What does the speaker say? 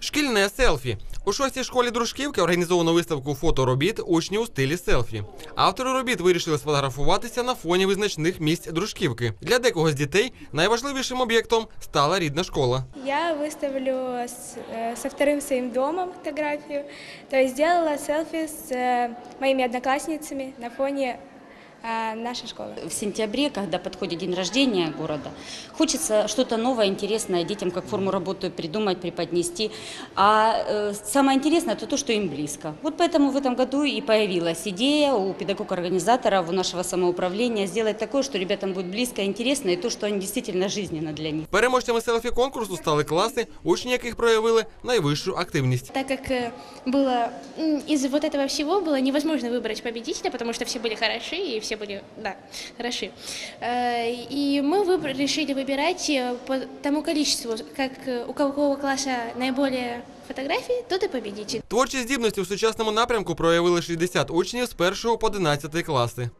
Шкільне селфі. У шостій школі дружківки організовано виставку фоторобіт учнів у стилі селфі. Автори робіт вирішили сфотографуватися на фоні визначних місць дружківки. Для декого з дітей найважливішим об'єктом стала рідна школа. Я выставлю с, э, со вторым своим домом фотографию. То есть сделала селфи с э, моими одноклассницами на фоне э, нашей школы. В сентябре, когда подходит день рождения города, хочется что-то новое, интересное детям, как форму работы придумать, преподнести. А э, самое интересное это то, что им близко. Вот поэтому в этом году и появилась идея у педагога-организаторов, у нашего самоуправления сделать такое, что ребятам будет близко, интересно, и то, что они действительно жизненно для них. Переможцями селфі конкурсу стали класи, учні яких проявили найвищу активність. так как э, было м, из вот этого всего было невозможно выбрать победителя, потому что все были хороши и все были, да, хороши. Э, И мы выбр- решили выбирать э, по тому количеству, как э, у какого класса наиболее фотографий, тот и победитель. Творчі здібності в сучасному напрямку проявили 60 учнів з 1 по 11 класи.